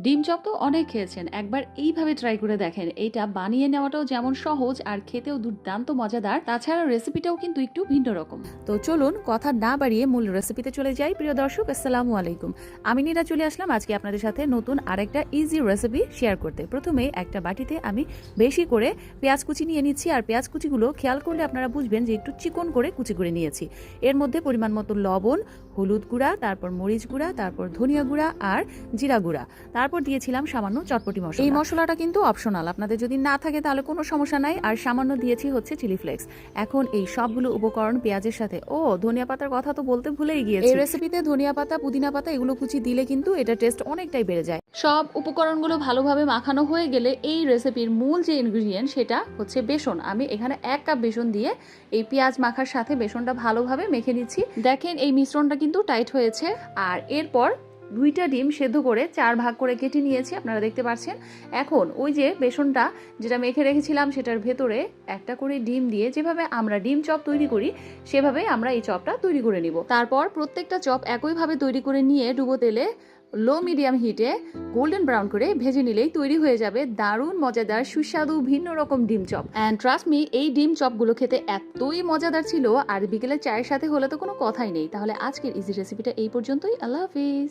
ডিম চপ তো অনেক খেয়েছেন। একবার এইভাবে ট্রাই করে দেখেন। এইটা বানিয়ে নেওয়াটাও যেমন সহজ আর খেতেও দুর্দান্ত মজাদার, তাছাড়া রেসিপিটাও কিন্তু একটু ভিন্ন রকম। তো চলুন কথা না বাড়িয়ে মূল রেসিপিতে চলে যাই। প্রিয় দর্শক, আসসালামু আলাইকুম। আমি নিরা চলে আসলাম। আজকে আপনাদের সাথে নতুন আরেকটা ইজি রেসিপি শেয়ার করতে। প্রথমে একটা বাটিতে আমি বেশি করে পেঁয়াজ কুচি নিয়ে নিচ্ছি। আর পেঁয়াজ কুচিগুলো খেয়াল করলে আপনারা বুঝবেন যে একটু চিকন করে কুচি করে নিয়েছি। এর মধ্যে পরিমাণ মতো লবণ, হলুদ গুঁড়া, তারপর মরিচ গুঁড়া, তারপর ধনিয়া গুঁড়া আর জিরা গুঁড়া। তারপর দিয়েছিলাম সামান্য চটপটি মশলা। এই মশলাটা কিন্তু অপশনাল আপনাদের যদি না থাকে তাহলে কোনো সমস্যা নাই। আর সামান্য দিয়েছি হচ্ছে চিলি ফ্লেক্স এখন এই সবগুলো উপকরণ পেঁয়াজের সাথে ও ধনিয়া পাতার কথা তো বলতে ভুলেই গিয়েছি। এই রেসিপিতে ধনিয়া পাতা পুদিনা পাতা এগুলো কুচি দিলে কিন্তু এটা টেস্ট অনেকটাই বেড়ে যায়। সব উপকরণগুলো ভালোভাবে মাখানো হয়ে গেলে এই রেসিপির মূল যে ইনগ্রিডিয়েন্ট সেটা হচ্ছে বেসন। আমি এখানে এক কাপ বেসন দিয়ে এই পেঁয়াজ মাখার সাথে বেসনটা ভালোভাবে মেখে নিচ্ছি। দেখেন এই মিশ্রণটা কিন্তু টাইট হয়েছে। আর এরপর দুইটা ডিম সেদ্ধ করে চার ভাগ করে কেটে নিয়েছি, আপনারা দেখতে পাচ্ছেন। এখন ওই যে বেসনটা যেটা মেখে রেখেছিলাম সেটার ভেতরে একটা করে ডিম দিয়ে যেভাবে আমরা ডিম চপ তৈরি করি, সেভাবে আমরা এই চপটা তৈরি করে নিব। তারপর প্রত্যেকটা চপ একইভাবে তৈরি করে নিয়ে ডুবো তেলে লো মিডিয়াম হিটে গোল্ডেন ব্রাউন করে ভেজে নিলেই তৈরি হয়ে যাবে দারুণ, মজাদার, সুস্বাদু, ভিন্ন রকম ডিম চপ। অ্যান্ড ট্রাস্ট মি এই ডিম চপগুলো খেতে এতই মজাদার ছিল, আর বিকেলে চায়ের সাথে হলে তো কোনো কথাই নেই। তাহলে আজকের ইজি রেসিপিটা এই পর্যন্তই। আল্লাহ হাফিজ।